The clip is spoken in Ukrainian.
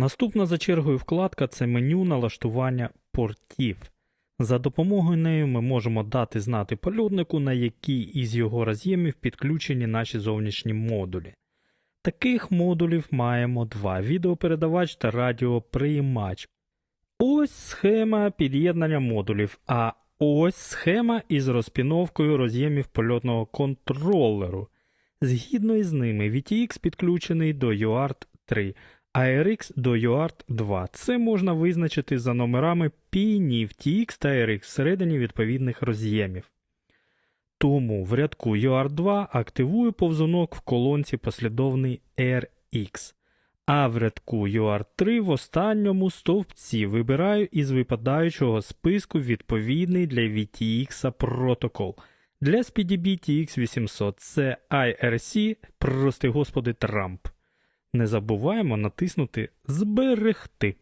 Наступна за чергою вкладка це меню налаштування портів. За допомогою нею ми можемо дати знати польотнику, на який із його роз'ємів підключені наші зовнішні модулі. Таких модулів маємо два відеопередавач та радіоприймач. Ось схема під'єднання модулів, а ось схема із розпіновкою роз'ємів польотного контролеру. Згідно із ними, VTX підключений до UART 3, а RX до UART 2. Це можна визначити за номерами пінів TX та RX всередині відповідних роз'ємів. Тому в рядку UART 2 активую повзунок в колонці послідовний RX, а в рядку UART 3 в останньому стовпці вибираю із випадаючого списку відповідний для VTX протокол. Для SPDB TX800 це IRC, прости господи, Трамп. Не забуваємо натиснути Зберегти.